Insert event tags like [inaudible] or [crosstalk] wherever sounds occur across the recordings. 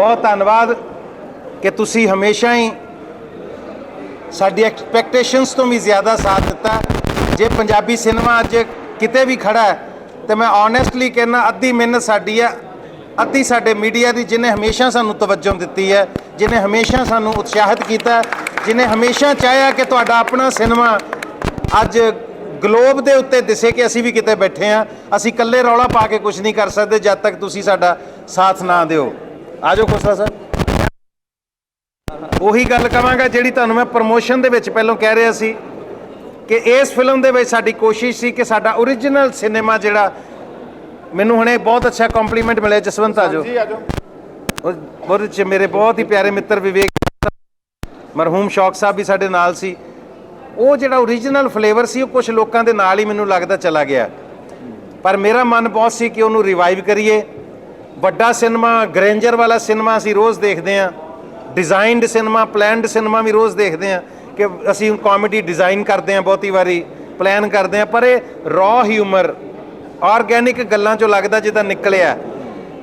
ਬਹੁਤ ਧੰਨਵਾਦ ਕਿ ਤੁਸੀਂ ਹਮੇਸ਼ਾ ਹੀ ਸਾਡੀ ਐਕਸਪੈਕਟੇਸ਼ਨਸ ਤੋਂ ਵੀ ਜ਼ਿਆਦਾ ਸਾਥ ਦਿੱਤਾ। ਜੇ ਪੰਜਾਬੀ ਸਿਨੇਮਾ ਅੱਜ ਕਿਤੇ ਵੀ ਖੜਾ ਹੈ, ਤੇ ਮੈਂ ਓਨੈਸਟਲੀ ਕਹਿੰਦਾ ਅੱਧੀ ਮਿਹਨਤ ਸਾਡੀ ਹੈ, ਅੱਧੀ ਸਾਡੇ ਮੀਡੀਆ ਦੀ ਜਿਨੇ ਹਮੇਸ਼ਾ ਸਾਨੂੰ ਤਵੱਜੋ ਦਿੱਤੀ ਹੈ ਜਿਨੇ ਹਮੇਸ਼ਾ ਸਾਨੂੰ ਉਤਸ਼ਾਹਿਤ ਕੀਤਾ ਜਿਨੇ ਹਮੇਸ਼ਾ ਚਾਹਿਆ ਕਿ ਤੁਹਾਡਾ ਆਪਣਾ ਸਿਨੇਮਾ ਅੱਜ ਗਲੋਬ ਦੇ ਉੱਤੇ ਦਿਸੇ ਕਿ ਅਸੀਂ ਵੀ ਕਿਤੇ ਬੈਠੇ ਆ ਅਸੀਂ ਇਕੱਲੇ ਰੌਲਾ ਪਾ ਕੇ ਕੁਝ ਨਹੀਂ ਕਰ ਸਕਦੇ ਜਦ ਤੱਕ ਤੁਸੀਂ ਸਾਡਾ ਸਾਥ ਨਾ ਦਿਓ। ਆਜੋ ਖੋਸਲਾ ਸਾਹਿਬ। ਉਹੀ ਗੱਲ ਕਵਾਂਗਾ ਜਿਹੜੀ ਤੁਹਾਨੂੰ ਮੈਂ ਪ੍ਰਮੋਸ਼ਨ ਦੇ ਵਿੱਚ ਪਹਿਲਾਂ ਕਹਿ ਰਿਹਾ ਸੀ ਕਿ ਇਸ ਫਿਲਮ ਦੇ ਵਿੱਚ ਸਾਡੀ ਕੋਸ਼ਿਸ਼ ਸੀ ਕਿ ਸਾਡਾ origignal ਸਿਨੇਮਾ ਜਿਹੜਾ ਮੈਨੂੰ ਹੁਣੇ ਬਹੁਤ ਅੱਛਾ ਕੰਪਲੀਮੈਂਟ ਮਿਲਿਆ ਜਸਵੰਤ ਆਜੋ। ਜੀ ਆਜੋ। ਉਹ- ਉਹਦੇ ਚ ਮੇਰੇ ਬਹੁਤ ਹੀ ਪਿਆਰੇ ਮਿੱਤਰ ਵਿਵੇਕ ਮਰਹੂਮ ਸ਼ੌਕ ਸਾਹਿਬ ਵੀ ਸਾਡੇ ਨਾਲ ਸੀ। ਉਹ ਜਿਹੜਾ origignal ਫਲੇਵਰ ਸੀ ਉਹ ਕੁਝ ਲੋਕਾਂ ਦੇ ਨਾਲ ਹੀ ਮੈਨੂੰ ਲੱਗਦਾ ਚਲਾ ਗਿਆ। ਪਰ ਮੇਰਾ ਮਨ ਬਹੁਤ ਸੀ ਕਿ ਉਹਨੂੰ ਰਿਵਾਈਵ ਕਰੀਏ। ਵੱਡਾ ਸਿਨੇਮਾ, ਗ੍ਰੈਂਜਰ ਵਾਲਾ ਸਿਨੇਮਾ ਅਸੀਂ ਰੋਜ਼ ਦੇਖਦੇ ਹਾਂ। ਡਿਜ਼ਾਈਨਡ ਸਿਨੇਮਾ, ਪਲਾਨਡ ਸਿਨੇਮਾ ਵੀ ਰੋਜ਼ ਦੇਖਦੇ ਹਾਂ ਕਿ ਅਸੀਂ ਕਾਮੇਡੀ ਡਿਜ਼ਾਈਨ ਕਰਦੇ ਹਾਂ ਬਹੁਤੀ ਵਾਰੀ, ਪਲਾਨ ਕਰਦੇ ਹਾਂ, ਪਰ ਇਹ ਰॉ ਹਿਊਮਰ ਆਰਗੈਨਿਕ ਗੱਲਾਂ ਚੋਂ ਲੱਗਦਾ ਜਿੱਦਾਂ ਨਿਕਲਿਆ।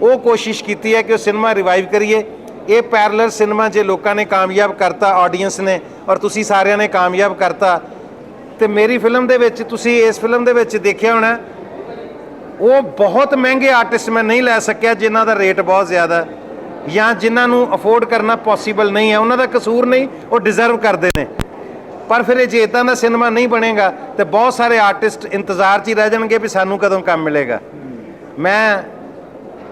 ਉਹ ਕੋਸ਼ਿਸ਼ ਕੀਤੀ ਹੈ ਕਿ ਉਹ ਸਿਨੇਮਾ ਰਿਵਾਈਵ ਕਰੀਏ। ਇਹ ਪੈਰਲਲ ਸਿਨੇਮਾ ਜੇ ਲੋਕਾਂ ਨੇ ਕਾਮਯਾਬ ਕਰਤਾ ਆਡੀਅנס ਨੇ, ਔਰ ਤੁਸੀਂ ਸਾਰਿਆਂ ਨੇ ਕਾਮਯਾਬ ਕਰਤਾ, ਤੇ ਮੇਰੀ ਫਿਲਮ ਦੇ ਵਿੱਚ, ਤੁਸੀਂ ਇਸ ਫਿਲਮ ਦੇ ਵਿੱਚ ਦੇਖਿਆ ਹੋਣਾ ਉਹ ਬਹੁਤ ਮਹਿੰਗੇ ਆਰਟਿਸਟ ਮੈਂ ਨਹੀਂ ਲੈ ਸਕਿਆ ਜਿਨ੍ਹਾਂ ਦਾ ਰੇਟ ਬਹੁਤ ਜ਼ਿਆਦਾ ਜਾਂ ਜਿਨ੍ਹਾਂ ਨੂੰ ਅਫੋਰਡ ਕਰਨਾ ਪੋਸੀਬਲ ਨਹੀਂ ਹੈ। ਉਹਨਾਂ ਦਾ ਕਸੂਰ ਨਹੀਂ, ਉਹ ਡਿਜ਼ਰਵ ਕਰਦੇ ਨੇ। ਪਰ ਫਿਰ ਇਹ ਜੇ ਇਦਾਂ ਦਾ ਸਿਨੇਮਾ ਨਹੀਂ ਬਣੇਗਾ ਤੇ ਬਹੁਤ ਸਾਰੇ ਆਰਟਿਸਟ ਇੰਤਜ਼ਾਰ 'ਚ ਹੀ ਰਹਿ ਜਾਣਗੇ ਵੀ ਸਾਨੂੰ ਕਦੋਂ ਕੰਮ ਮਿਲੇਗਾ। ਮੈਂ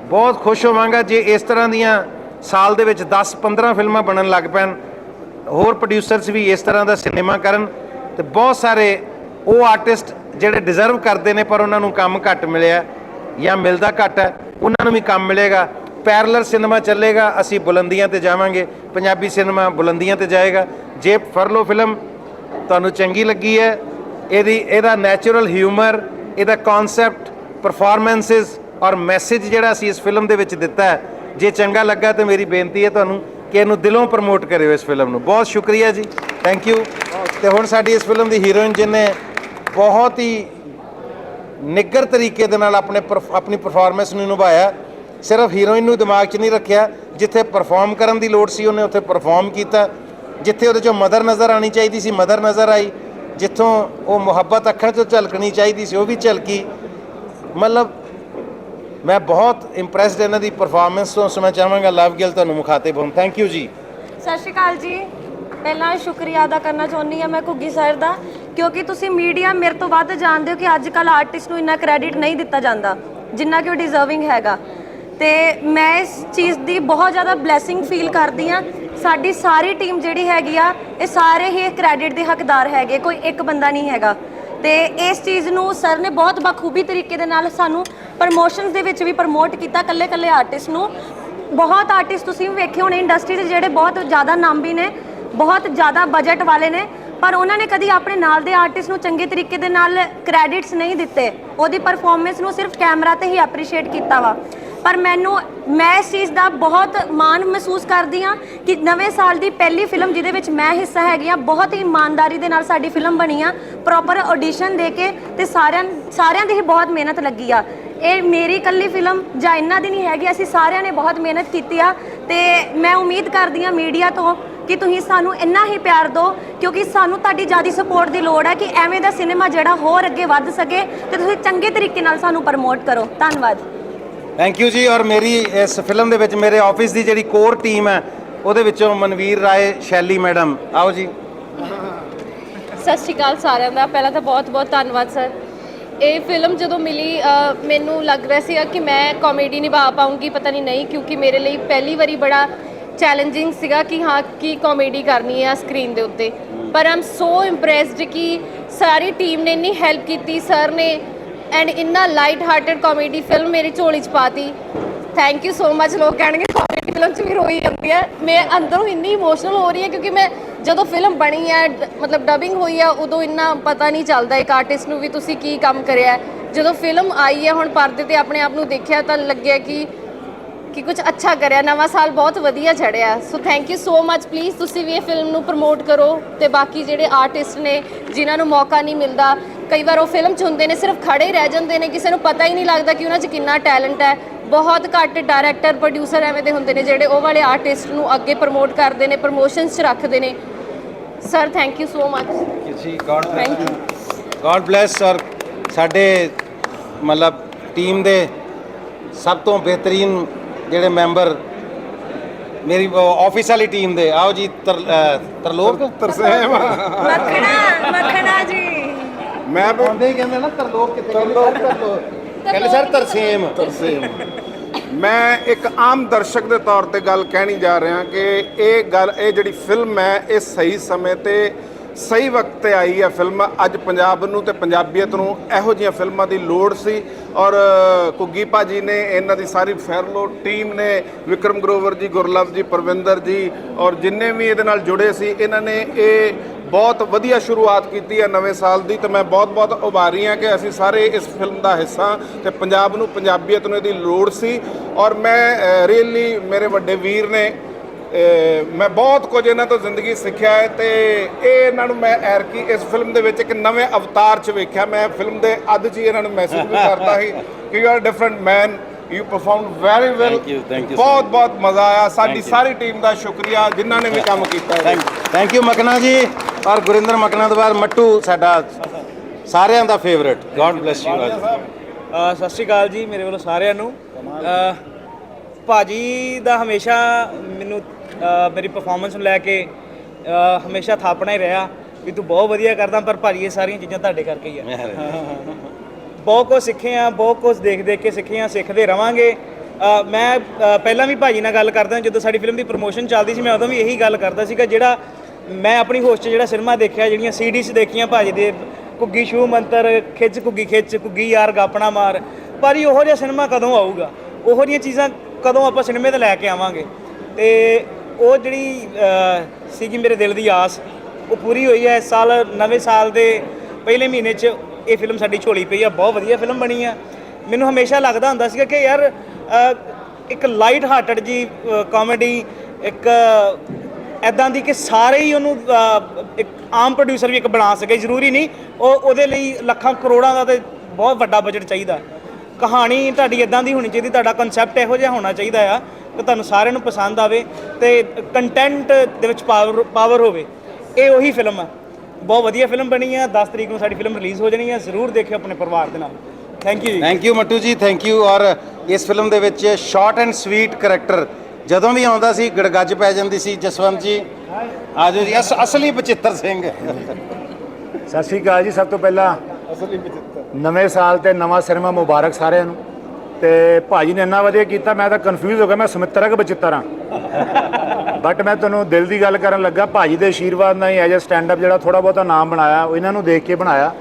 ਬਹੁਤ ਖੁਸ਼ ਹੋਵਾਂਗਾ ਜੇ ਇਸ ਤਰ੍ਹਾਂ ਦੀਆਂ ਸਾਲ ਦੇ ਵਿੱਚ 10-15 ਫਿਲਮਾਂ ਬਣਨ ਲੱਗ ਪੈਣ, ਹੋਰ ਪ੍ਰੋਡਿਊਸਰਸ ਵੀ ਇਸ ਤਰ੍ਹਾਂ ਦਾ ਸਿਨੇਮਾ ਕਰਨ ਤੇ ਬਹੁਤ ਸਾਰੇ ਉਹ ਆਰਟਿਸਟ ਜਿਹੜੇ ਡਿਜ਼ਰਵ ਕਰਦੇ ਨੇ ਪਰ ਉਹਨਾਂ ਨੂੰ ਕੰਮ ਘੱਟ ਮਿਲਿਆ ਜਾਂ ਮਿਲਦਾ ਘੱਟ ਹੈ, ਉਹਨਾਂ ਨੂੰ ਵੀ ਕੰਮ ਮਿਲੇਗਾ। ਪੈਰਲਲ ਸਿਨੇਮਾ ਚੱਲੇਗਾ, ਅਸੀਂ ਬੁਲੰਦੀਆਂ ਤੇ ਜਾਵਾਂਗੇ। ਪੰਜਾਬੀ ਸਿਨੇਮਾ ਬੁਲੰਦੀਆਂ ਤੇ ਜਾਏਗਾ। ਜੇ ਫਰਲੋ ਫਿਲਮ ਤੁਹਾਨੂੰ ਚੰਗੀ ਲੱਗੀ ਹੈ, ਇਹਦੀ, ਇਹਦਾ ਨੈਚੁਰਲ ਹਿਊਮਰ ਇਹਦਾ ਕਨਸੈਪਟ ਪਰਫਾਰਮੈਂਸਸ ਔਰ ਮੈਸੇਜ ਜਿਹੜਾ ਅਸੀਂ ਇਸ ਫਿਲਮ ਦੇ ਵਿੱਚ ਦਿੱਤਾ ਹੈ, ਜੇ ਚੰਗਾ ਲੱਗਾ ਤੇ ਮੇਰੀ ਬੇਨਤੀ ਹੈ ਤੁਹਾਨੂੰ ਕਿ ਇਹਨੂੰ ਦਿਲੋਂ ਪ੍ਰਮੋਟ ਕਰਿਓ ਇਸ ਫਿਲਮ ਨੂੰ। ਬਹੁਤ ਸ਼ੁਕਰੀਆ ਜੀ। ਥੈਂਕ ਯੂ ਤੇ ਹੁਣ ਸਾਡੀ ਇਸ ਫਿਲਮ ਦੀ ਹੀਰੋਇਨ ਜਿਹਨੇ ਬਹੁਤ ਹੀ ਨਿੱਗਰ ਤਰੀਕੇ ਦੇ ਨਾਲ ਆਪਣੇ ਪਰਫ- ਆਪਣੀ ਪਰਫਾਰਮੈਂਸ ਨੂੰ ਨਿਭਾਇਆ। ਸਿਰਫ ਹੀਰੋਇਨ ਨੂੰ ਦਿਮਾਗ 'ਚ ਨਹੀਂ ਰੱਖਿਆ, ਜਿੱਥੇ ਪਰਫਾਰਮ ਕਰਨ ਦੀ ਲੋੜ ਸੀ, ਉਹਨੇ ਉੱਥੇ ਪਰਫਾਰਮ ਕੀਤਾ। ਜਿੱਥੇ ਉਹਦੇ 'ਚੋਂ ਮਦਰ ਨਜ਼ਰ ਆਣੀ ਚਾਹੀਦੀ ਸੀ ਮਦਰ ਨਜ਼ਰ ਆਈ। ਜਿੱਥੋਂ ਉਹ ਮੁਹੱਬਤ ਅੱਖਾਂ 'ਚੋਂ ਝਲਕਣੀ ਚਾਹੀਦੀ ਸੀ, ਉਹ ਵੀ ਝਲਕੀ। ਮਤਲਬ ਮੈਂ ਬਹੁਤ ਇੰਪ੍ਰੈਸਡ ਇਹਨਾਂ ਦੀ ਪਰਫਾਰਮੈਂਸ ਤੋਂ, ਸੋ ਮੈਂ ਚਾਹਾਂਗਾ ਲਵ ਗਿਲ ਤੁਹਾਨੂੰ ਮੁਖਾਤਿਬ ਹਾਂ ਥੈਂਕ ਯੂ ਜੀ। ਸਤਿ ਸ਼੍ਰੀ ਅਕਾਲ ਜੀ। ਪਹਿਲਾਂ ਸ਼ੁਕਰੀਆ ਅਦਾ ਕਰਨਾ ਚਾਹੁੰਦੀ ਹਾਂ ਮੈਂ ਘੁੱਗੀ ਸਰ ਦਾ। ਕਿਉਂਕਿ ਤੁਸੀਂ ਮੀਡੀਆ ਮੇਰੇ ਤੋਂ ਵੱਧ ਜਾਣਦੇ ਹੋ ਕਿ ਅੱਜ ਕੱਲ ਆਰਟਿਸਟ ਨੂੰ ਇੰਨਾ ਕ੍ਰੈਡਿਟ ਨਹੀਂ ਦਿੱਤਾ ਜਾਂਦਾ, ਜਿੰਨਾ ਕਿ ਉਹ ਡਿਜ਼ਰਵਿੰਗ ਹੈਗਾ। ਤੇ ਮੈਂ ਇਸ ਚੀਜ਼ ਦੀ ਬਹੁਤ ਜ਼ਿਆਦਾ ਬਲੇਸਿੰਗ ਫੀਲ ਕਰਦੀ ਆ ਸਾਡੀ ਸਾਰੀ ਟੀਮ ਜਿਹੜੀ ਹੈਗੀ ਆ, ਇਹ ਸਾਰੇ ਹੀ ਕ੍ਰੈਡਿਟ ਦੇ ਹੱਕਦਾਰ ਹੈਗੇ, ਕੋਈ ਇੱਕ ਬੰਦਾ ਨਹੀਂ ਹੈਗਾ। ਤੇ ਇਸ ਚੀਜ਼ ਨੂੰ ਸਰ ਨੇ ਬਹੁਤ ਬਖੂਬੀ ਤਰੀਕੇ ਦੇ ਨਾਲ ਸਾਨੂੰ ਪ੍ਰਮੋਸ਼ਨਸ ਦੇ ਵਿੱਚ ਵੀ ਪ੍ਰਮੋਟ ਕੀਤਾ ਕੱਲੇ ਕੱਲੇ ਆਰਟਿਸਟ ਨੂੰ। ਬਹੁਤ ਆਰਟਿਸਟ ਤੁਸੀਂ ਵੀ ਵੇਖੇ ਹੋਣੇ ਇੰਡਸਟਰੀ ਦੇ ਜਿਹੜੇ ਬਹੁਤ ਜ਼ਿਆਦਾ ਨਾਮੀ ਨੇ, ਬਹੁਤ ਜ਼ਿਆਦਾ ਬਜਟ ਵਾਲੇ ਨੇ ਪਰ ਉਹਨਾਂ ਨੇ ਕਦੀ ਆਪਣੇ ਨਾਲ ਦੇ ਆਰਟਿਸਟ ਨੂੰ ਚੰਗੇ ਤਰੀਕੇ ਦੇ ਨਾਲ ਕ੍ਰੈਡਿਟਸ ਨਹੀਂ ਦਿੱਤੇ। ਉਹਦੀ ਪਰਫਾਰਮੈਂਸ ਨੂੰ ਸਿਰਫ ਕੈਮਰਾ ਤੇ ਹੀ ਐਪਰੀਸ਼ੀਏਟ ਕੀਤਾ ਵਾ। ਪਰ ਮੈਨੂੰ, ਮੈਂ ਇਸ ਚੀਜ਼ ਦਾ ਬਹੁਤ ਮਾਣ ਮਹਿਸੂਸ ਕਰਦੀ ਆ ਕਿ ਨਵੇਂ ਸਾਲ ਦੀ ਪਹਿਲੀ ਫਿਲਮ ਜਿਹਦੇ ਵਿੱਚ ਮੈਂ ਹਿੱਸਾ ਹੈਗੀ ਆ ਬਹੁਤ ਹੀ ਇਮਾਨਦਾਰੀ ਦੇ ਨਾਲ ਸਾਡੀ ਫਿਲਮ ਬਣੀ ਆ ਪ੍ਰੋਪਰ ਆਡੀਸ਼ਨ ਦੇ ਕੇ ਤੇ ਸਾਰਿਆਂ ਸਾਰਿਆਂ ਦੀ ਹੀ ਬਹੁਤ ਮਿਹਨਤ ਲੱਗੀ ਆ। ਇਹ ਮੇਰੀ ਇਕੱਲੀ ਫਿਲਮ ਜਾਂ ਇਹਨਾਂ ਦੀ ਨਹੀਂ ਹੈਗੀ, ਅਸੀਂ ਸਾਰਿਆਂ ਨੇ ਬਹੁਤ ਮਿਹਨਤ ਕੀਤੀ ਆ ਤੇ ਮੈਂ ਉਮੀਦ ਕਰਦੀ ਆ ਮੀਡੀਆ ਤੋਂ ਕਿ ਤੁਸੀਂ ਸਾਨੂੰ ਇੰਨਾ ਹੀ ਪਿਆਰ ਦਿਓ ਕਿਉਂਕਿ ਸਾਨੂੰ ਤੁਹਾਡੀ ਜ਼ਿਆਦਾ ਸਪੋਰਟ ਦੀ ਲੋੜ ਹੈ ਕਿ ਐਵੇਂ ਦਾ ਸਿਨੇਮਾ ਜਿਹੜਾ ਹੋਰ ਅੱਗੇ ਵੱਧ ਸਕੇ ਤੇ ਤੁਸੀਂ ਚੰਗੇ ਤਰੀਕੇ ਨਾਲ ਸਾਨੂੰ ਪ੍ਰਮੋਟ ਕਰੋ। ਧੰਨਵਾਦ। ਥੈਂਕ ਯੂ ਜੀ ਔਰ ਮੇਰੀ ਇਸ ਫਿਲਮ ਦੇ ਵਿੱਚ ਮੇਰੇ ਆਫਿਸ ਦੀ ਜਿਹੜੀ ਕੋਰ ਟੀਮ ਹੈ ਉਹਦੇ ਵਿੱਚੋਂ ਮਨਵੀਰ ਰਾਏ ਸ਼ੈਲੀ ਮੈਡਮ। ਆਓ ਜੀ। ਸਤਿ ਸ਼੍ਰੀ ਅਕਾਲ ਸਾਰਿਆਂ ਦਾ। ਪਹਿਲਾਂ ਤਾਂ ਬਹੁਤ-ਬਹੁਤ ਧੰਨਵਾਦ ਸਰ। ਇਹ ਫਿਲਮ ਜਦੋਂ ਮਿਲੀ ਮੈਨੂੰ ਲੱਗ ਰਿਹਾ ਸੀਗਾ ਕਿ ਮੈਂ ਕਾਮੇਡੀ ਨਿਭਾ ਪਾਉਂਗੀ ਪਤਾ ਨਹੀਂ ਨਹੀਂ ਕਿਉਂਕਿ ਮੇਰੇ ਲਈ ਪਹਿਲੀ ਵਾਰੀ ਬੜਾ ਚੈਲੰਜਿੰਗ ਸੀਗਾ ਕਿ ਹਾਂ, ਕੀ ਕਾਮੇਡੀ ਕਰਨੀ ਹੈ ਸਕਰੀਨ ਦੇ ਉੱਤੇ। ਪਰ ਆਮ ਸੋ ਇੰਪ੍ਰੈਸਡ ਕਿ ਸਾਰੀ ਟੀਮ ਨੇ ਇੰਨੀ ਹੈਲਪ ਕੀਤੀ ਸਰ ਨੇ ਐਂਡ ਇੰਨਾ ਲਾਈਟ ਹਾਰਟਡ ਕਾਮੇਡੀ ਫਿਲਮ ਮੇਰੀ ਝੋਲੀ 'ਚ ਪਾਤੀ। ਥੈਂਕ ਯੂ ਸੋ ਮੱਚ ਲੋਕ ਕਹਿਣਗੇ ਕਾਮੇਡੀ ਫਿਲਮ 'ਚ ਵੀ ਰੋਈ ਜਾਂਦੀ ਹੈ ਮੈਂ ਅੰਦਰੋਂ ਇੰਨੀ ਇਮੋਸ਼ਨਲ ਹੋ ਰਹੀ ਹੈ ਕਿਉਂਕਿ ਮੈਂ ਜਦੋਂ ਫਿਲਮ ਬਣੀ ਹੈ ਡ- ਮਤਲਬ ਡਬਿੰਗ ਹੋਈ ਹੈ ਉਦੋਂ ਇੰਨਾ ਪਤਾ ਨਹੀਂ ਚੱਲਦਾ ਇੱਕ ਆਰਟਿਸਟ ਨੂੰ ਵੀ ਤੁਸੀਂ ਕੀ ਕੰਮ ਕਰਿਆ। ਜਦੋਂ ਫਿਲਮ ਆਈ ਹੈ ਹੁਣ ਪਰਦੇ ਤੇ ਆਪਣੇ ਆਪ ਨੂੰ ਦੇਖਿਆ ਤਾਂ ਲੱਗਿਆ ਕਿ ਕਿ ਕੁਝ ਅੱਛਾ ਕਰਿਆ ਨਵਾਂ ਸਾਲ ਬਹੁਤ ਵਧੀਆ ਚੜਿਆ। So thank you so much please ਤੁਸੀਂ ਵੀ ਇਹ ਫਿਲਮ ਨੂੰ ਪ੍ਰਮੋਟ ਕਰੋ ਤੇ ਬਾਕੀ ਜਿਹੜੇ ਆਰਟਿਸਟ ਨੇ ਜਿਨ੍ਹਾਂ ਨੂੰ ਮੌਕਾ ਨਹੀਂ ਮਿਲਦਾ ਕਈ ਵਾਰ ਉਹ ਫਿਲਮ 'ਚ ਹੁੰਦੇ ਨੇ ਸਿਰਫ ਖੜੇ ਹੀ ਰਹਿ ਜਾਂਦੇ ਨੇ ਕਿਸੇ ਨੂੰ ਪਤਾ ਹੀ ਨਹੀਂ ਲੱਗਦਾ ਕਿ ਉਹਨਾਂ 'ਚ ਕਿੰਨਾ ਟੈਲੈਂਟ ਹੈ। ਬਹੁਤ ਘੱਟ ਡਾਇਰੈਕਟਰ ਪ੍ਰੋਡਿਊਸਰ ਐਵੇਂ ਦੇ ਹੁੰਦੇ ਨੇ ਜਿਹੜੇ ਉਹ ਵਾਲੇ ਆਰਟਿਸਟ ਨੂੰ ਅੱਗੇ ਪ੍ਰਮੋਟ ਕਰਦੇ ਨੇ ਪ੍ਰਮੋਸ਼ਨਸ 'ਚ ਰੱਖਦੇ ਨੇ। Sir thank you so much ਜੀ god thank you god bless ਔਰ ਸਾਡੇ ਮਤਲਬ ਟੀਮ ਦੇ ਸਭ ਤੋਂ ਬਿਹਤਰੀਨ ਜਿਹੜੇ ਮੈਂਬਰ ਮੇਰੀ ਆਫਿਸ ਵਾਲੀ ਟੀਮ ਦੇ ਆਓ ਜੀ ਤਰਲੋਕ? ਤਰਸੇਮ। ਮੱਖਣਾ ਮੱਖਣਾ ਜੀ। ਮੈਂ ਹੀ ਕਹਿੰਦੇ ਨਾ ਤਰਲੋਕ ਕਿੱਥੇ ਤਰਲੋਕ। ਕਹਿੰਦੇ ਸਰ ਤਰਸੇਮ। ਤਰਸੇਮ। ਮੈਂ ਇੱਕ ਆਮ ਦਰਸ਼ਕ ਦੇ ਤੌਰ ਤੇ ਗੱਲ ਕਹਿਣੀ ਜਾ ਰਿਹਾ ਕਿ ਇਹ ਗੱਲ ਇਹ ਜਿਹੜੀ ਫਿਲਮ ਹੈ ਇਹ ਸਹੀ ਸਮੇਂ ਤੇ ਸਹੀ ਵਕਤ ਤੇ ਆਈ ਹੈ ਫਿਲਮ। ਅੱਜ ਪੰਜਾਬ ਨੂੰ ਤੇ ਪੰਜਾਬੀਅਤ ਨੂੰ ਇਹੋ ਜਿਹੀਆਂ ਫਿਲਮਾਂ ਦੀ ਲੋੜ ਸੀ ਔਰ ਕੁੱਗੀ ਭਾਜੀ ਨੇ ਇਹਨਾਂ ਦੀ ਸਾਰੀ ਫੈਰਲੋ ਟੀਮ ਨੇ ਵਿਕਰਮ ਗਰੋਵਰ ਜੀ, ਗੁਰਲਵ ਜੀ, ਪਰਵਿੰਦਰ ਜੀ ਔਰ ਜਿੰਨੇ ਵੀ ਇਹਦੇ ਨਾਲ ਜੁੜੇ ਸੀ, ਇਹਨਾਂ ਨੇ ਇਹ ਬਹੁਤ ਵਧੀਆ ਸ਼ੁਰੂਆਤ ਕੀਤੀ ਹੈ ਨਵੇਂ ਸਾਲ ਦੀ ਤੇ ਮੈਂ ਬਹੁਤ-ਬਹੁਤ ਉਭਾਰੀ ਹਾਂ ਕਿ ਅਸੀਂ ਸਾਰੇ ਇਸ ਫਿਲਮ ਦਾ ਹਿੱਸਾ ਤੇ ਪੰਜਾਬ ਨੂੰ, ਪੰਜਾਬੀਅਤ ਨੂੰ ਇਹਦੀ ਲੋੜ ਸੀ ਔਰ ਮੈਂ ਰੀਅਲੀ ਮੇਰੇ ਵੱਡੇ ਵੀਰ ਨੇ ਮੈਂ ਬਹੁਤ ਕੁਝ ਇਹਨਾਂ ਤੋਂ ਜ਼ਿੰਦਗੀ ਸਿੱਖਿਆ ਹੈ ਤੇ ਇਹ ਇਹਨਾਂ ਨੂੰ ਮੈਂ ਐਰਕੀ ਇਸ ਫਿਲਮ ਦੇ ਵਿੱਚ ਇੱਕ ਨਵੇਂ ਅਵਤਾਰ 'ਚ ਵੇਖਿਆ। ਮੈਂ ਫਿਲਮ ਦੇ ਅੱਧ 'ਚ ਹੀ ਇਹਨਾਂ ਨੂੰ ਮੈਸੇਜ ਵੀ ਕਰਤਾ ਸੀ ਕਿ you are different man you perform very well ਬਹੁਤ ਬਹੁਤ ਮਜ਼ਾ ਆਇਆ। ਸਾਡੀ ਸਾਰੀ ਟੀਮ ਦਾ ਸ਼ੁਕਰੀਆ ਜਿਨ੍ਹਾਂ ਨੇ ਵੀ ਕੰਮ ਕੀਤਾ ਹੈ। ਥੈਂਕ ਥੈਂਕ ਯੂ ਮਕਨਾ ਜੀ। ਔਰ ਗੁਰਿੰਦਰ ਮਕਨਾ ਤੋਂ ਬਾਅਦ ਮੱਟੂ ਸਾਡਾ ਸਾਰਿਆਂ ਦਾ ਫੇਵਰਿਟ ਗॉड ਬlesਸ ਯੂ ਸਤਿ ਸ਼੍ਰੀ ਅਕਾਲ ਜੀ ਮੇਰੇ ਵੱਲੋਂ ਸਾਰਿਆਂ ਨੂੰ। ਭਾਜੀ ਦਾ ਹਮੇਸ਼ਾ ਮੈਨੂੰ ਮੇਰੀ ਪਰਫਾਰਮੈਂਸ ਨੂੰ ਲੈ ਕੇ ਹਮੇਸ਼ਾ ਥਾਪਣਾ ਹੀ ਰਿਹਾ ਵੀ ਤੂੰ ਬਹੁਤ ਵਧੀਆ ਕਰਦਾ ਪਰ ਭਾਜੀ ਇਹ ਸਾਰੀਆਂ ਚੀਜ਼ਾਂ ਤੁਹਾਡੇ ਕਰਕੇ ਹੀ ਆ। [laughs] ਬਹੁਤ ਕੁਝ ਸਿੱਖੇ ਆ ਬਹੁਤ ਕੁਝ ਦੇਖ ਦੇਖ ਕੇ ਸਿੱਖੇ ਆ ਸਿੱਖਦੇ ਰਵਾਂਗੇ। ਮੈਂ ਪਹਿਲਾਂ ਵੀ ਭਾਜੀ ਨਾਲ ਗੱਲ ਕਰਦਾ ਜਦੋਂ ਸਾਡੀ ਫਿਲਮ ਦੀ ਪ੍ਰੋਮੋਸ਼ਨ ਚੱਲਦੀ ਸੀ ਮੈਂ ਉਦੋਂ ਵੀ ਇਹੀ ਗੱਲ ਕਰਦਾ ਸੀਗਾ ਜਿਹੜਾ ਮੈਂ ਆਪਣੀ ਹੋਸ਼ 'ਚ ਜਿਹੜਾ ਸਿਨੇਮਾ ਦੇਖਿਆ ਜਿਹੜੀਆਂ ਸੀਡੀਜ਼ ਦੇਖੀਆਂ ਭਾਜੀ ਦੇ ਕੁੱਗੀ ਸ਼ੂ ਮੰਤਰ ਖਿੱਚ ਕੁੱਗੀ ਖਿੱਚ ਕੁੱਗੀ ਯਾਰ ਗਾਪਣਾ ਮਾਰ। ਪਰ ਇਹ ਉਹੋ ਜਿਹਾ ਸਿਨੇਮਾ ਕਦੋਂ ਆਊਗਾ? ਉਹੋ ਜਿਹੀਆਂ ਚੀਜ਼ਾਂ ਕਦੋਂ ਆਪਾਂ ਸਿਨੇਮੇ ਤੇ ਲੈ ਕੇ ਆਵਾਂਗੇ। ਤੇ ਉਹ ਜਿਹੜੀ ਸੀਗੀ ਮੇਰੇ ਦਿਲ ਦੀ ਆਸ, ਉਹ ਪੂਰੀ ਹੋਈ ਹੈ। ਇਸ ਸਾਲ, ਨਵੇਂ ਸਾਲ ਦੇ ਪਹਿਲੇ ਮਹੀਨੇ 'ਚ ਇਹ ਫਿਲਮ ਸਾਡੀ ਝੋਲੀ ਪਈ ਆ। ਬਹੁਤ ਵਧੀਆ ਫਿਲਮ ਬਣੀ ਆ। ਮੈਨੂੰ ਹਮੇਸ਼ਾ ਲੱਗਦਾ ਹੁੰਦਾ ਸੀਗਾ ਕਿ ਯਾਰ ਇੱਕ ਲਾਈਟ ਹਾਰਟਡ ਜੀ ਕਾਮੇਡੀ ਇੱਕ ਐਦਾਂ ਦੀ ਕਿ ਸਾਰੇ ਹੀ ਉਹਨੂੰ ਇੱਕ ਆਮ ਪ੍ਰੋਡਿਊਸਰ ਵੀ ਇੱਕ ਬਣਾ ਸਕੇ। ਜ਼ਰੂਰੀ ਨਹੀਂ, ਉਹ ਉਹਦੇ ਲਈ ਲੱਖਾਂ ਕਰੋੜਾਂ ਦਾ ਤੇ ਬਹੁਤ ਵੱਡਾ ਬਜਟ ਚਾਹੀਦਾ। ਕਹਾਣੀ ਤੁਹਾਡੀ ਇਦਾਂ ਦੀ ਹੋਣੀ ਚਾਹੀਦੀ ਤੁਹਾਡਾ ਕਨਸੈਪਟ ਇਹੋ ਜਿਹਾ ਹੋਣਾ ਚਾਹੀਦਾ ਆ ਕਿ ਤੁਹਾਨੂੰ ਸਾਰਿਆਂ ਨੂੰ ਪਸੰਦ ਆਵੇ ਤੇ ਕੰਟੈਂਟ ਦੇ ਵਿੱਚ ਪਾਵਰ ਪਾਵਰ ਹੋਵੇ। ਇਹ ਉਹੀ ਫਿਲਮ ਆ। ਬਹੁਤ ਵਧੀਆ ਫਿਲਮ ਬਣੀ ਆ 10 ਤਰੀਕ ਨੂੰ ਸਾਡੀ ਫਿਲਮ ਰਿਲੀਜ਼ ਹੋ ਜਾਣੀ ਆ ਜ਼ਰੂਰ ਦੇਖਿਓ ਆਪਣੇ ਪਰਿਵਾਰ ਦੇ ਨਾਲ। ਥੈਂਕ ਯੂ ਜੀ। Thank you Mattu ji thank you ਔਰ ਇਸ ਫਿਲਮ ਦੇ ਵਿੱਚ ਸ਼ਾਰਟ ਐਂਡ ਸਵੀਟ ਕਰੈਕਟਰ ਜਦੋਂ ਵੀ ਆਉਂਦਾ ਸੀ ਗੜਗੱਜ ਪੈ ਜਾਂਦੀ ਸੀ ਜਸਵੰਤ ਜੀ। ਆਜੋ ਜੀ ਅਸ- ਅਸਲੀ ਬਚਿੱਤਰ ਸਿੰਘ। ਸਤਿ ਸ਼੍ਰੀ ਅਕਾਲ ਜੀ ਸਭ ਤੋਂ ਪਹਿਲਾਂ ਨਵੇਂ ਸਾਲ ਤੇ ਨਵਾਂ ਸਿਨੇਮਾ ਮੁਬਾਰਕ ਸਾਰਿਆਂ ਨੂੰ। ਤੇ ਭਾਜੀ ਨੇ ਇੰਨਾ ਵਧੀਆ ਕੀਤਾ, ਮੈਂ ਤਾਂ ਕਨਫਿਊਜ਼ ਹੋ ਗਿਆ, ਮੈਂ ਸੁਮਿਤਰਾ ਕਿ ਬਚਿੱਤਰ ਹਾਂ। ਬਟ ਮੈਂ ਤੁਹਾਨੂੰ ਦਿਲ ਦੀ ਗੱਲ ਕਰਨ ਲੱਗਾ, ਭਾਜੀ ਦੇ ਆਸ਼ੀਰਵਾਦ ਨਾਲ ਹੀ ਐਜ ਅ ਸਟੈਂਡ ਅਪ ਜਿਹੜਾ ਥੋੜਾ ਬਹੁਤਾ ਨਾਮ ਬਣਾਇਆ, ਉਹ ਇਹਨਾਂ ਨੂੰ ਦੇਖ ਕੇ ਬਣਾਇਆ।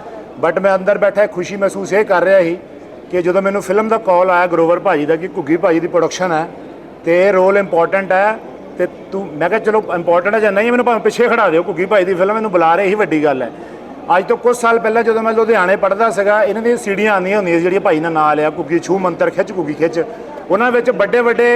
ਬਟ ਮੈਂ ਅੰਦਰ ਬੈਠਾ ਖੁਸ਼ੀ ਮਹਿਸੂਸ ਇਹ ਕਰ ਰਿਹਾ ਸੀ ਕਿ ਜਦੋਂ ਮੈਨੂੰ ਫਿਲਮ ਦਾ ਕਾਲ ਆਇਆ ਗਰੋਵਰ ਭਾਜੀ ਦਾ ਕਿ ਘੁੱਗੀ ਭਾਜੀ ਦੀ ਪ੍ਰੋਡਕਸ਼ਨ ਹੈ, ਤੇ ਇਹ ਰੋਲ ਇੰਪੋਰਟੈਂਟ ਹੈ, ਤੇ ਤੂੰ, ਮੈਂ ਕਿਹਾ ਚਲੋ ਇੰਪੋਰਟੈਂਟ ਹੈ ਜਾਂ ਨਹੀਂ ਮੈਨੂੰ ਭਾਵੇਂ ਪਿੱਛੇ ਖੜਾ ਦਿਓ, ਘੁੱਗੀ ਭਾਜੀ ਦੀ ਫਿਲਮ ਮੈਨੂੰ ਬੁਲਾ ਰਹੇ ਹੀ ਵੱਡੀ ਗੱਲ ਹੈ। ਅੱਜ ਤੋਂ ਕੁਝ ਸਾਲ ਪਹਿਲਾਂ ਜਦੋਂ ਮੈਂ ਲੁਧਿਆਣੇ ਪੜ੍ਹਦਾ ਸੀਗਾ ਇਹਨਾਂ ਦੀਆਂ ਸੀੜੀਆਂ ਆਉਂਦੀਆਂ ਹੁੰਦੀਆਂ ਸੀ ਜਿਹੜੀਆਂ ਭਾਈ ਨੇ ਨਾਂ ਲਿਆ ਘੁੱਗੀ ਛੂ ਮੰਤਰ ਖਿੱਚ ਘੁੱਗੀ ਖਿੱਚ। ਉਹਨਾਂ ਵਿੱਚ ਵੱਡੇ ਵੱਡੇ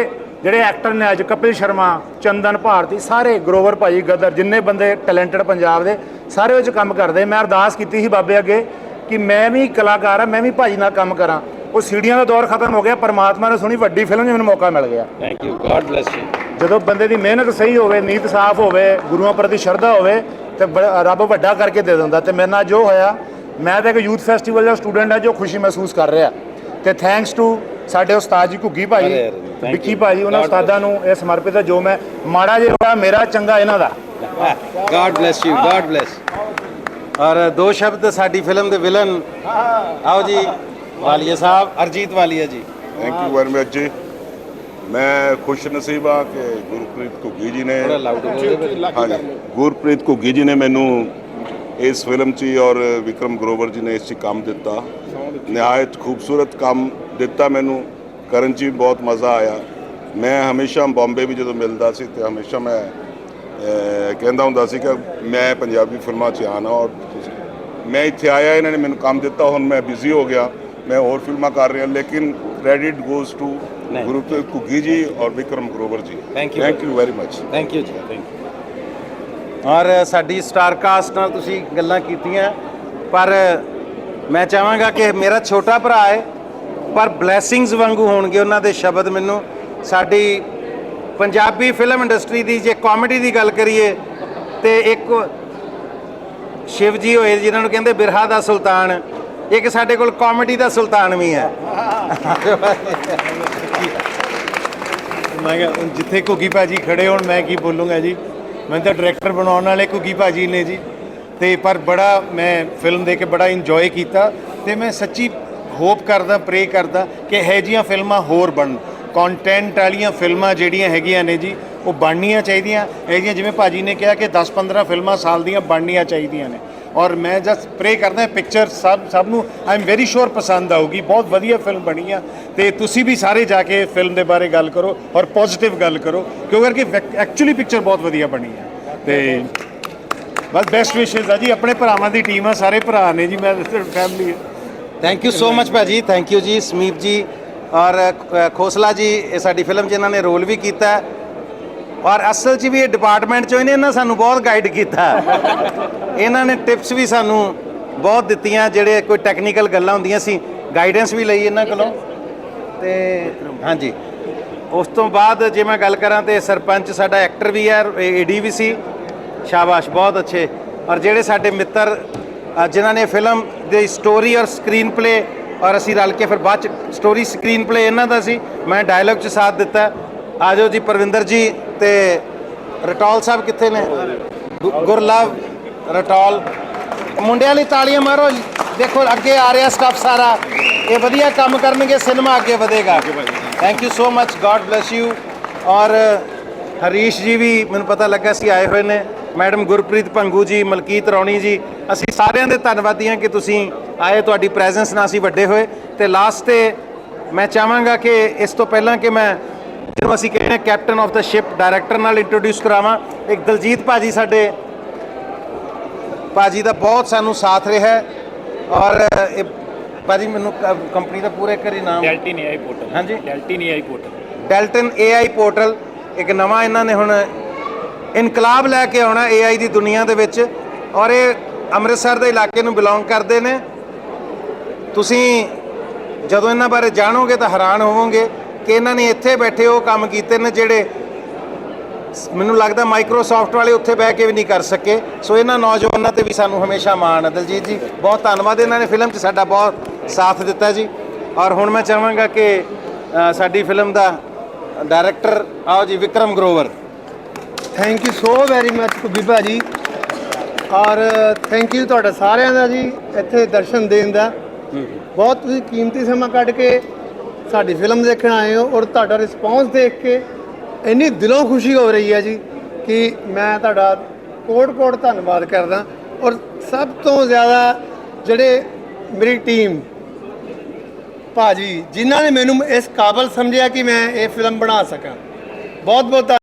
ਜਿਹੜੇ ਐਕਟਰ ਨੇ ਅੱਜ ਕਪਿਲ ਸ਼ਰਮਾ ਚੰਦਨ ਭਾਰਤੀ ਸਾਰੇ ਗਰੋਵਰ ਭਾਜੀ ਗਦਰ ਜਿੰਨੇ ਬੰਦੇ ਟੈਲੈਂਟਡ ਪੰਜਾਬ ਦੇ ਸਾਰੇ ਵਿੱਚ ਕੰਮ ਕਰਦੇ। ਮੈਂ ਅਰਦਾਸ ਕੀਤੀ ਸੀ ਬਾਬੇ ਅੱਗੇ ਕਿ ਮੈਂ ਵੀ ਕਲਾਕਾਰ ਆ ਮੈਂ ਵੀ ਭਾਜੀ ਨਾਲ ਕੰਮ ਕਰਾਂ। ਉਹ ਸੀੜੀਆਂ ਦਾ ਦੌਰ ਖਤਮ ਹੋ ਗਿਆ ਪਰਮਾਤਮਾ ਨੇ ਸੁਣੀ ਵੱਡੀ ਫਿਲਮ 'ਚ ਮੈਨੂੰ ਮੌਕਾ ਮਿਲ ਗਿਆ। Thank you god bless you ਜਦੋਂ ਬੰਦੇ ਦੀ ਮਿਹਨਤ ਸਹੀ ਹੋਵੇ ਨੀਤ ਸਾਫ਼ ਹੋਵੇ ਗੁਰੂਆਂ ਪ੍ਰਤੀ ਸ਼ਰਧਾ ਹੋਵੇ ਤੇ ਰੱਬ ਵੱਡਾ ਕਰਕੇ ਦੇ ਦਿੰਦਾ ਤੇ ਮੇਰੇ ਨਾਲ ਜੋ ਹੋਇਆ ਮੈਂ ਤਾਂ ਇੱਕ ਯੂਥ ਫੈਸਟੀਵਲ ਦਾ ਸਟੂਡੈਂਟ ਆ ਜੋ ਖੁਸ਼ੀ ਮਹਿਸੂਸ ਕਰ ਰਿਹਾ। ਤੇ ਥੈਂਕਸ ਟੂ ਸਾਡੇ ਉਸਤਾਦ ਜੀ ਘੁੱਗੀ ਭਾਈ ਵਿੱਕੀ. ਭਾਈ ਉਹਨਾਂ ਉਸਤਾਦਾਂ ਨੂੰ ਇਹ ਸਮਰਪਿਤ ਹੈ ਜੋ ਮੈਂ ਮਾੜਾ ਜਿਹਾ ਹੋਇਆ ਮੇਰਾ ਚੰਗਾ ਇਹਨਾਂ ਦਾ। God bless you god bless ਔਰ ਦੋ ਸ਼ਬਦ ਸਾਡੀ ਫਿਲਮ ਦੇ ਵਿਲਨ ਆਓ ਜੀ ਵਾਲੀਆ ਸਾਹਿਬ ਅਰਜੀਤ ਵਾਲੀਆ ਜੀ। ਥੈਂਕ ਯੂ ਵੈਰੀ ਮਚ ਜੀ। ਮੈਂ ਖੁਸ਼ ਨਸੀਬ ਹਾਂ ਕਿ ਗੁਰਪ੍ਰੀਤ ਘੁੱਗੀ ਜੀ ਨੇ ਹਾਂਜੀ ਗੁਰਪ੍ਰੀਤ ਘੁੱਗੀ ਜੀ ਨੇ ਮੈਨੂੰ ਇਸ ਫਿਲਮ 'ਚ ਔਰ ਵਿਕਰਮ ਗਰੋਵਰ ਜੀ ਨੇ ਇਸ 'ਚ ਕੰਮ ਦਿੱਤਾ। ਨਿਹਾਇਤ ਖੂਬਸੂਰਤ ਕੰਮ ਦਿੱਤਾ ਮੈਨੂੰ। ਕਰਨ 'ਚ ਬਹੁਤ ਮਜ਼ਾ ਆਇਆ। ਮੈਂ ਹਮੇਸ਼ਾ ਬੰਬੇ ਵੀ ਜਦੋਂ ਮਿਲਦਾ ਸੀ ਤੇ ਹਮੇਸ਼ਾ ਮੈਂ ਕਹਿੰਦਾ ਹੁੰਦਾ ਸੀ ਕਿ ਮੈਂ ਪੰਜਾਬੀ ਫਿਲਮਾਂ 'ਚ ਆਣਾ ਔਰ ਮੈਂ ਇੱਥੇ ਆਇਆ ਇਹਨਾਂ ਨੇ ਮੈਨੂੰ ਕੰਮ ਦਿੱਤਾ ਹੁਣ ਮੈਂ ਬਿਜ਼ੀ ਹੋ ਗਿਆ। ਮੈਂ ਹੋਰ ਫਿਲਮਾਂ ਕਰ ਰਿਹਾ ਲੇਕਿਨ ਕ੍ਰੈਡਿਟ ਗੋਜ਼ ਟੂ ਜੀ ਔਰ Vikram Grover ji. Thank you. Thank you very much thank you ਜੀ ਥੈਂਕ ਯੂ ਔਰ ਸਾਡੀ ਸਟਾਰ ਕਾਸਟ ਨਾਲ ਤੁਸੀਂ ਗੱਲਾਂ ਕੀਤੀਆਂ ਪਰ ਮੈਂ ਚਾਹਾਂਗਾ ਕਿ ਮੇਰਾ ਛੋਟਾ ਭਰਾ ਹੈ ਪਰ ਬਲੇਸਿੰਗਸ ਵਾਂਗੂ ਹੋਣਗੇ ਉਹਨਾਂ ਦੇ ਸ਼ਬਦ ਮੈਨੂੰ। ਸਾਡੀ ਪੰਜਾਬੀ ਫਿਲਮ ਇੰਡਸਟਰੀ ਦੀ ਜੇ ਕਾਮੇਡੀ ਦੀ ਗੱਲ ਕਰੀਏ ਤੇ ਇੱਕ ਸ਼ਿਵ ਜੀ ਹੋਏ ਜਿਨ੍ਹਾਂ ਨੂੰ ਕਹਿੰਦੇ ਬਿਰਹਾ ਦਾ ਸੁਲਤਾਨ ਇੱਕ ਸਾਡੇ ਕੋਲ ਕਾਮੇਡੀ ਦਾ ਸੁਲਤਾਨ ਵੀ ਹੈ। ਮੈਂ ਕਿਹਾ, ਹੁਣ ਜਿੱਥੇ ਘੁੱਗੀ ਭਾਜੀ ਖੜੇ ਹੋਣ, ਮੈਂ ਕੀ ਬੋਲੂੰਗਾ ਜੀ? ਮੈਂ ਤਾਂ ਡਾਇਰੈਕਟਰ ਬਣਾਉਣ ਵਾਲੇ ਘੁੱਗੀ ਭਾਜੀ ਨੇ ਜੀ। ਤੇ ਪਰ ਬੜਾ ਮੈਂ ਫਿਲਮ ਦੇਖ ਕੇ ਬੜਾ ਇੰਜੋਏ ਕੀਤਾ ਤੇ ਮੈਂ ਸੱਚੀ ਹੋਪ ਕਰਦਾ ਪ੍ਰੇ ਕਰਦਾ ਕਿ ਇਹੋ ਜਿਹੀਆਂ ਫਿਲਮਾਂ ਹੋਰ ਬਣਨ। ਕੰਟੈਂਟ ਵਾਲੀਆਂ ਫਿਲਮਾਂ ਜਿਹੜੀਆਂ ਹੈਗੀਆਂ ਨੇ ਜੀ, ਉਹ ਬਣਨੀਆਂ ਚਾਹੀਦੀਆਂ। ਇਹ ਜਿਹੀਆਂ ਜਿਵੇਂ ਭਾਜੀ ਨੇ ਕਿਹਾ ਕਿ 10-15 ਫਿਲਮਾਂ ਸਾਲ ਦੀਆਂ ਬਣਨੀਆਂ ਚਾਹੀਦੀਆਂ ਨੇ। ਔਰ ਮੈਂ ਜਸਟ ਪ੍ਰੇ ਕਰਦਾ ਪਿਕਚਰ ਸਭ ਸਭ ਨੂੰ ਆਈ ਐਮ ਵੈਰੀ ਸ਼ੋਰ ਪਸੰਦ ਆਊਗੀ। ਬਹੁਤ ਵਧੀਆ ਫਿਲਮ ਬਣੀ ਆ। ਤੇ ਤੁਸੀਂ ਵੀ ਸਾਰੇ ਜਾ ਕੇ ਫਿਲਮ ਦੇ ਬਾਰੇ ਗੱਲ ਕਰੋ ਔਰ ਪੋਜ਼ਿਟਿਵ ਗੱਲ ਕਰੋ ਕਿਉਂਕਿ ਐਕਚੁਅਲੀ ਪਿਕਚਰ ਬਹੁਤ ਵਧੀਆ ਬਣੀ ਆ। ਤੇ ਬਸ ਬੈਸਟ ਵਿਸ਼ੇਸ ਆ ਜੀ। ਆਪਣੇ ਭਰਾਵਾਂ ਦੀ ਟੀਮ ਆ, ਸਾਰੇ ਭਰਾ ਨੇ ਜੀ। ਮੈਂ family thank you so much ਭਾਜੀ। ਥੈਂਕ ਯੂ ਜੀ, ਸਮੀਪ ਜੀ ਔਰ ਖੋਸਲਾ ਜੀ, ਇਹ ਸਾਡੀ ਫਿਲਮ 'ਚ ਇਹਨਾਂ ਨੇ ਰੋਲ ਵੀ ਕੀਤਾ। ਔਰ ਅਸਲ 'ਚ ਵੀ ਇਹ ਡਿਪਾਰਟਮੈਂਟ 'ਚੋਂ ਇਹਨੇ ਨਾ ਸਾਨੂੰ ਬਹੁਤ ਗਾਈਡ ਕੀਤਾ। ਇਹਨਾਂ ਨੇ ਟਿਪਸ ਵੀ ਸਾਨੂੰ ਬਹੁਤ ਦਿੱਤੀਆਂ ਜਿਹੜੇ ਕੋਈ ਟੈਕਨੀਕਲ ਗੱਲਾਂ ਹੁੰਦੀਆਂ ਸੀ ਗਾਈਡੈਂਸ ਵੀ ਲਈ ਇਹਨਾਂ ਕੋਲੋਂ। ਤੇ ਹਾਂਜੀ। ਉਸ ਤੋਂ ਬਾਅਦ ਜੇ ਮੈਂ ਗੱਲ ਕਰਾਂ ਤੇ ਸਰਪੰਚ ਸਾਡਾ ਐਕਟਰ ਵੀ ਹੈ ਏਡੀ ਵੀ ਸੀ। ਸ਼ਾਬਾਸ਼ ਬਹੁਤ ਅੱਛੇ। ਔਰ ਜਿਹੜੇ ਸਾਡੇ ਮਿੱਤਰ ਅ, ਜਿਨ੍ਹਾਂ ਨੇ ਫਿਲਮ ਦੀ ਸਟੋਰੀ ਔਰ ਸਕਰੀਨ ਪਲੇ ਔਰ ਅਸੀਂ ਰਲ ਕੇ ਫਿਰ ਬਾਅਦ ਚ ਸਟੋਰੀ ਸਕਰੀਨ ਪਲੇ ਇਹਨਾਂ ਦਾ ਸੀ ਮੈਂ ਡਾਇਲੌਗ 'ਚ ਸਾਥ ਦਿੱਤਾ। ਆਜੋ ਜੀ ਪਰਵਿੰਦਰ ਜੀ। ਤੇ ਰਟੌਲ ਸਾਹਿਬ ਕਿੱਥੇ ਨੇ? ਗੁ- ਗੁਰਲਵ ਰਟੌਲ। ਮੁੰਡਿਆਂ ਲਈ ਤਾਲੀਆਂ ਮਾਰੋ ਦੇਖੋ, ਅੱਗੇ ਆ ਰਿਹਾ ਸਟਾਫ ਸਾਰਾ। ਇਹ ਵਧੀਆ ਕੰਮ ਕਰਨਗੇ ਸਿਨੇਮਾ ਅੱਗੇ ਵਧੇਗਾ। Thank you so much god bless you ਔਰ ਹਰੀਸ਼ ਜੀ ਵੀ, ਮੈਨੂੰ ਪਤਾ ਲੱਗਾ ਸੀ ਆਏ ਹੋਏ ਨੇ। ਮੈਡਮ ਗੁਰਪ੍ਰੀਤ ਭੰਗੂ ਜੀ, ਮਲਕੀਤ ਰੌਣੀ ਜੀ, ਅਸੀਂ ਸਾਰਿਆਂ ਦੇ ਧੰਨਵਾਦੀ ਹਾਂ ਕਿ ਤੁਸੀਂ ਆਏ। ਤੁਹਾਡੀ ਪ੍ਰੈਜ਼ੈਂਸ ਨਾਲ ਅਸੀਂ ਵੱਡੇ ਹੋਏ। ਤੇ ਲਾਸਟ ਤੇ ਮੈਂ ਚਾਹਾਂਗਾ ਕਿ ਇਸ ਤੋਂ ਪਹਿਲਾਂ ਕਿ ਮੈਂ ਜਿਹਨੂੰ ਅਸੀਂ ਕਹਿੰਦੇ ਹਾਂ captain of the ship director ਨਾਲ ਇੰਟਰੋਡਿਊਸ ਕਰਾਵਾਂ। ਇੱਕ ਦਲਜੀਤ ਭਾਜੀ ਸਾਡੇ ਭਾਜੀ ਦਾ ਬਹੁਤ ਸਾਨੂੰ ਸਾਥ ਰਿਹਾ ਹੈ। ਔਰ ਇਹ ਭਾਜੀ ਮੈਨੂੰ ਕੰਪਨੀ ਦਾ ਪੂਰਾ ਇੱਕ ਵਾਰੀ ਨਾਮ ਡੈਲਟਿਨ ਏਆਈ ਪੋਰਟਲ ਹਾਂਜੀ। Deltin AI portal Dalton AI portal ਇੱਕ ਨਵਾਂ ਇਹਨਾਂ ਨੇ ਹੁਣ ਇਨਕਲਾਬ ਲੈ ਕੇ ਆਉਣਾ AI ਦੀ ਦੁਨੀਆ ਦੇ ਵਿੱਚ। ਔਰ ਇਹ ਅੰਮ੍ਰਿਤਸਰ ਦੇ ਇਲਾਕੇ ਨੂੰ ਬਿਲੋਂਗ ਕਰਦੇ ਨੇ। ਤੁਸੀਂ ਜਦੋਂ ਇਹਨਾਂ ਬਾਰੇ ਜਾਣੋਗੇ ਤਾਂ ਹੈਰਾਨ ਹੋਵੋਗੇ। ਕਿ ਇਹਨਾਂ ਨੇ ਇੱਥੇ ਬੈਠੇ ਉਹ ਕੰਮ ਕੀਤੇ ਨੇ ਜਿਹੜੇ ਮੈਨੂੰ ਲੱਗਦਾ ਮਾਈਕਰੋਸਾਫਟ ਵਾਲੇ ਉੱਥੇ ਬਹਿ ਕੇ ਵੀ ਨਹੀਂ ਕਰ ਸਕੇ। ਸੋ ਇਹਨਾਂ ਨੌਜਵਾਨਾਂ ਤੇ ਵੀ ਸਾਨੂੰ ਹਮੇਸ਼ਾ ਮਾਣ ਹੈ। ਦਲਜੀਤ ਜੀ ਬਹੁਤ ਧੰਨਵਾਦ। ਇਹਨਾਂ ਨੇ ਫਿਲਮ 'ਚ ਸਾਡਾ ਬਹੁਤ ਸਾਥ ਦਿੱਤਾ ਜੀ। ਔਰ ਹੁਣ ਮੈਂ ਚਾਹਾਂਗਾ ਕਿ ਸਾਡੀ ਫਿਲਮ ਦਾ ਡਾਇਰੈਕਟਰ ਆਓ ਜੀ Vikram Grover. Thank you so very much ਕੁਬੀ ਭਾਜੀ ਔਰ ਥੈਂਕ ਯੂ ਤੁਹਾਡਾ ਸਾਰਿਆਂ ਦਾ ਜੀ ਇੱਥੇ ਦਰਸ਼ਨ ਦੇਣ ਦਾ। ਬਹੁਤ ਤੁਸੀਂ ਕੀਮਤੀ ਸਮਾਂ ਕੱਢ ਕੇ ਸਾਡੀ ਫਿਲਮ ਦੇਖਣ ਆਏ ਹੋ ਔਰ ਤੁਹਾਡਾ ਰਿਸਪੌਂਸ ਦੇਖ ਕੇ ਇੰਨੀ ਦਿਲੋਂ ਖੁਸ਼ੀ ਹੋ ਰਹੀ ਹੈ ਜੀ ਕਿ ਮੈਂ ਤੁਹਾਡਾ ਕੋਟ-ਕੋਟ ਧੰਨਵਾਦ ਕਰਦਾ। ਔਰ ਸਭ ਤੋਂ ਜ਼ਿਆਦਾ ਜਿਹੜੇ ਮੇਰੀ ਟੀਮ ਭਾਜੀ, ਜਿਨ੍ਹਾਂ ਨੇ ਮੈਨੂੰ ਇਸ ਕਾਬਲ ਸਮਝਿਆ ਕਿ ਮੈਂ ਇਹ ਫਿਲਮ ਬਣਾ ਸਕਾਂ। ਬਹੁਤ ਬਹੁਤ ਧੰਨ-